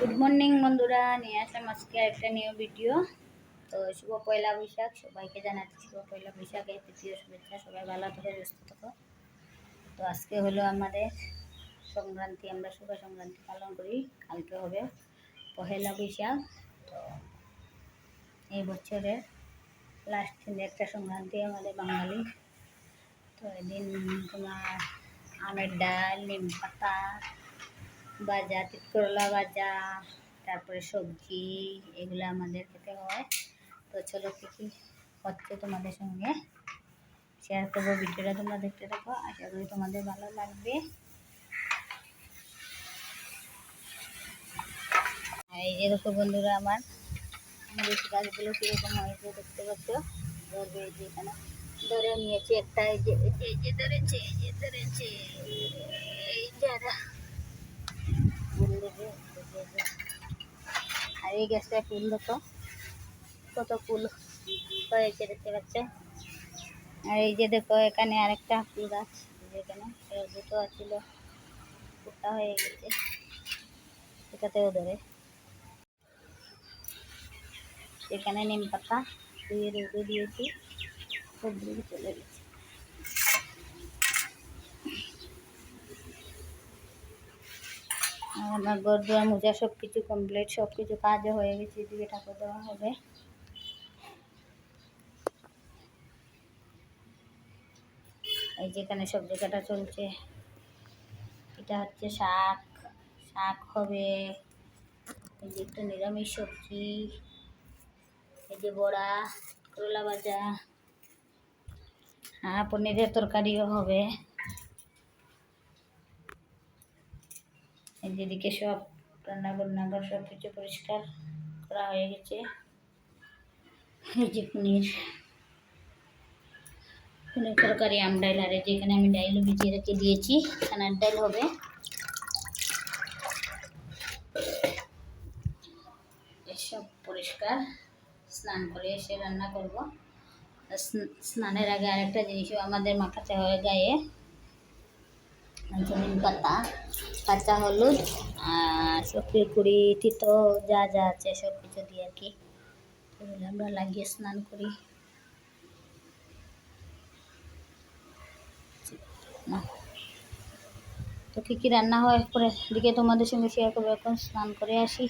Good morning বন্ধুরা। নিয়ে আসলাম আজকে একটা নিউ ভিডিও তো শুভ পয়লা বৈশাখ। সবাইকে জানাচ্ছি শুভ পয়লা বৈশাখের তৃতীয় শুভেচ্ছা। সবাই ভালো থাকো, সুস্থ থাকো। তো আজকে হলো আমাদের সংক্রান্তি। আমরা শুভ সংক্রান্তি পালন করি। কালকে হবে পহেলা বৈশাখ। তো এই বছরের লাস্ট একটা সংক্রান্তি আমাদের বাঙালি। তো এদিন তোমার আমের ডাল, নিম পাতা ভাজা তিতকরলা ভাজা তারপরে সবজি এগুলো আমাদের খেতে হয় তো চলো কী কী হচ্ছে তোমাদের সঙ্গে শেয়ার করব ভিডিওটা তোমরা দেখতে থাকো আশা করি তোমাদের ভালো লাগবে আর এই যে দেখো বন্ধুরা আমার আমাদের গাছগুলো কীরকম হয়েছে দেখতে পাচ্ছ ধরবে এই যে এখানে ধরে নিয়েছি একটা এই যে এই যে ধরেছে এই যে ধরেছে এই যারা ফুল দেবে আর এই গাছটায় ফুল দেখো কত ফুল হয়েছে দেখতে পাচ্ছ আর এই যে দেখো, এখানে আরেকটা ফুল গাছ যেখানে দুটো ছিল ফুলটা হয়ে গেছে। এটাতেও ধরে। এখানে নিম পাতা দিয়ে রোদে দিয়েছি। সবগুলো চলে গেছে। আমার ঘর দুয়ার মোজা সব কিছু কমপ্লিট সব কিছু কাজও হয়ে গেছে, এদিকে ঠাকুর দেওয়া হবে। এই যেখানে সবজি কাটা চলছে। এটা হচ্ছে শাক শাক হবে। এই যে একটা নিরামিষ সবজি। এই যে বড়া, করলা ভাজা। হ্যাঁ পনিরের তরকারিও হবে। যেদিকে সব রান্না বান্নাঘর সব কিছু পরিষ্কার করা হয়ে গেছে। এই যে পনির। পনির তরকারি, আম ডাইল আর যেখানে আমি ডাইলও ভিজিয়ে রেখে দিয়েছি। খানার ডাইল হবে। এসব পরিষ্কার। স্নান করে এসে রান্না করব। স্নানের আগে আরেকটা জিনিসও আমাদের মাখাতে হয় গায়ে। নিম পাতা, কাঁচা হলুদ, আর সবজির কুড়ি, তিতো, যা যা আছে সব কিছু দিয়ে আর কি। আমরা লাগিয়ে স্নান করি। তো কী কী রান্না হয় পরে? দিকে তোমাদের সঙ্গে শেয়ার করব, এখন স্নান করে আসি।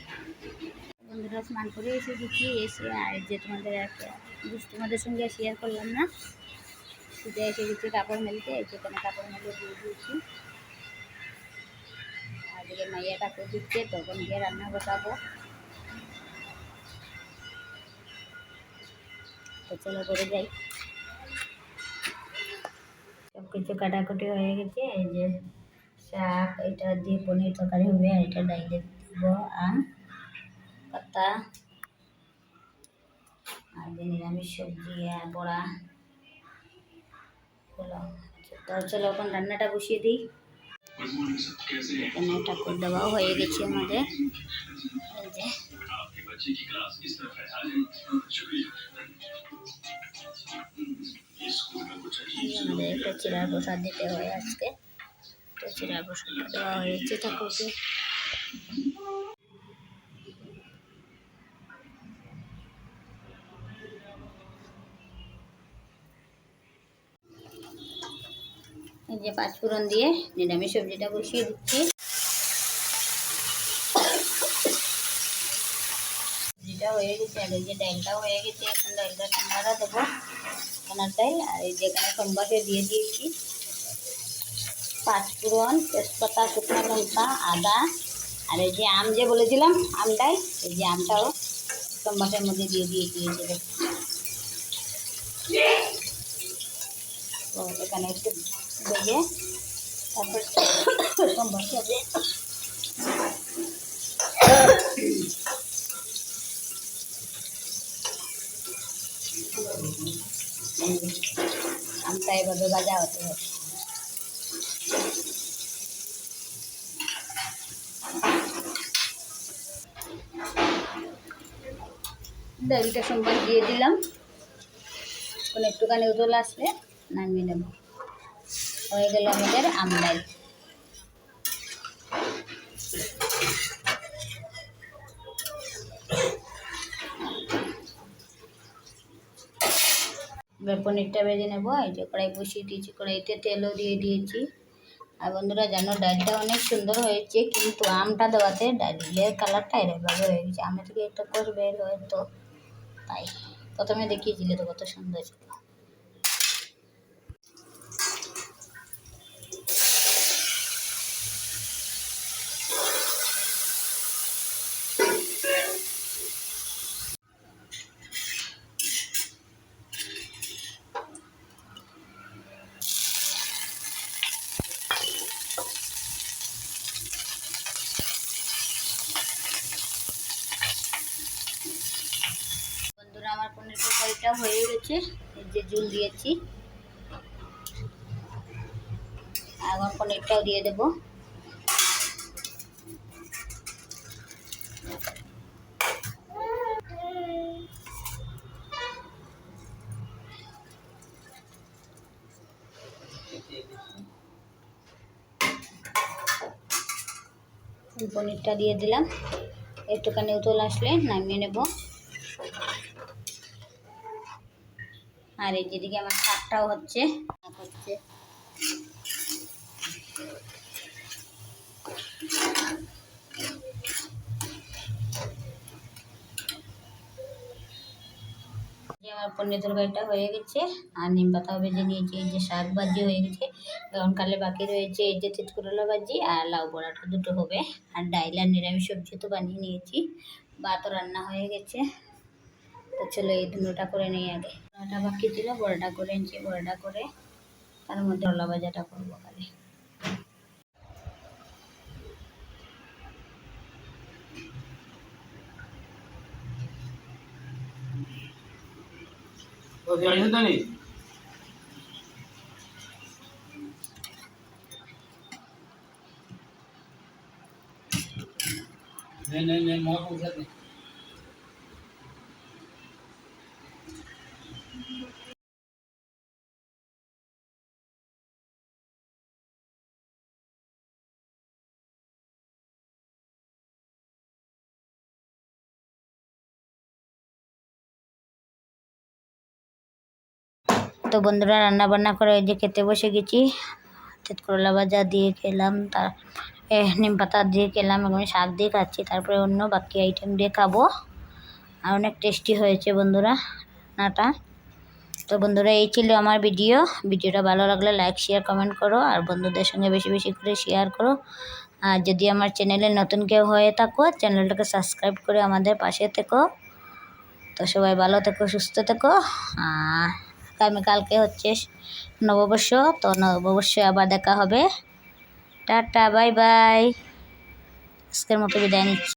বন্ধুরা, স্নান করে এসে দেখি, এসে আর যে তোমাদের একটা তোমাদের সঙ্গে শেয়ার করলাম না। শুধু এসে গেছি কাপড় মেলতে, এই যেখানে কাপড় মেলে দিয়ে দিয়েছি। আর দিকে মাইয়া কাপড় দিচ্ছে তখন গিয়ে রান্না বসাবো। তো চলো করে যাই। সব কিছু কাটাকুটি হয়ে গেছে, এই যে শাক, এটা দিয়ে পনির তরকারি হবে এটা ডাইলে দিব আম, পাতা, আর যে নিরামিষ সবজি আর বড়া। তো চলো, এখন রান্নাটা বসিয়ে দিই। এখানে ঠাকুর দেওয়াও হয়ে গেছে আমাদের। আমাদের একটা প্রসাদ দিতে হয় আজকে। তো চিরার প্রসাদ দেওয়া হয়েছে ঠাকুরকে। এই যে পাঁচফোড়ন দিয়ে নিরামিষ সবজিটা বসিয়ে দিচ্ছি। সবজিটা হয়ে গেছে, আর এই যে ডালটাও হয়ে গেছে, এখন ডালটা ঠান্ডাটা দেবো সোনার ডাল, আর এই যেখানে সোমবারে দিয়ে দিয়েছি। পাঁচফোড়ন তেজপাতা, শুকনো লঙ্কা, আদা, আর এই যে আম যে বলেছিলাম আমটাই এই যে আমটাও সোমবারের মধ্যে দিয়ে দিয়েছি তো এখানে একটু ভেজে তারপর সোমবার সাথে আমটা এভাবে ভাজা হতে হবে। সোমবার দিয়ে দিলাম। একটুখানি উতল আসলে নামিয়ে নেব। হয়ে গেল আমাদের আমলাই পনিরটা বেজে নেব। এই যে কড়াই বসিয়ে দিয়েছি, কড়াইতে তেলও দিয়ে দিয়েছি। আর বন্ধুরা, জানো ডালটা অনেক সুন্দর হয়েছে, কিন্তু আমটা দেওয়াতে ডালের কালারটা এরকমভাবে হয়ে গেছে। আমি থেকে একটা করবে হয়তো তো, তাই। প্রথমে দেখিয়েছিলে তো কত সুন্দর। তরকারিটা হয়ে গেছে। যে জুল দিয়েছি। এখন পনিরটাও দিয়ে দেবো। পনিরটা দিয়ে দিলাম। একটুখানি উতল আসলে নামিয়ে নেব। আর এই যেদিকে আমার শাকটাও হচ্ছে হচ্ছে। আমার পনির তরকারিটা হয়ে গেছে, আর নিম পাতাও ভেজে নিয়েছি, এই যে শাক ভাজি হয়ে গেছে। এখন কালে বাকি রয়েছে এই যে চিতকুরলা ভাজি আর লাউ বড়াটা দুটো হবে। আর ডাইল আর নিরামিষ সবজি তো বানিয়ে নিয়েছি। ভাতও রান্না হয়ে গেছে। তো চলো এই দুটোটা করে নিই আগে বড়াটা বাকি ছিল বড়াটা করে নিচ্ছি বড়াটা করে তার মধ্যে রলা ভাজাটা করবো খালি नहीं नहीं नहीं मैं पूछा नहीं তো বন্ধুরা রান্না বান্না করে ওই যে খেতে বসে গেছি। চিত করলা ভাজা দিয়ে খেলাম তার নিম পাতা দিয়ে খেলাম এবং শাক দিয়ে খাচ্ছি, তারপরে অন্য বাকি আইটেম দিয়ে খাব। আর অনেক টেস্টি হয়েছে বন্ধুরা রান্নাটা। তো বন্ধুরা, এই ছিল আমার ভিডিও ভিডিওটা ভালো লাগলে লাইক শেয়ার কমেন্ট করো, আর বন্ধুদের সঙ্গে বেশি বেশি করে শেয়ার করো। আর যদি আমার চ্যানেলে নতুন কেউ হয়ে থাকো চ্যানেলটাকে সাবস্ক্রাইব করে আমাদের পাশে থেকো। তো সবাই ভালো থেকো, সুস্থ থেকো আর আগামীকালকে হচ্ছে নববর্ষ, তো নববর্ষে আবার দেখা হবে। Tata, bye bye. আজকের মতো বিদায় নিচ্ছি।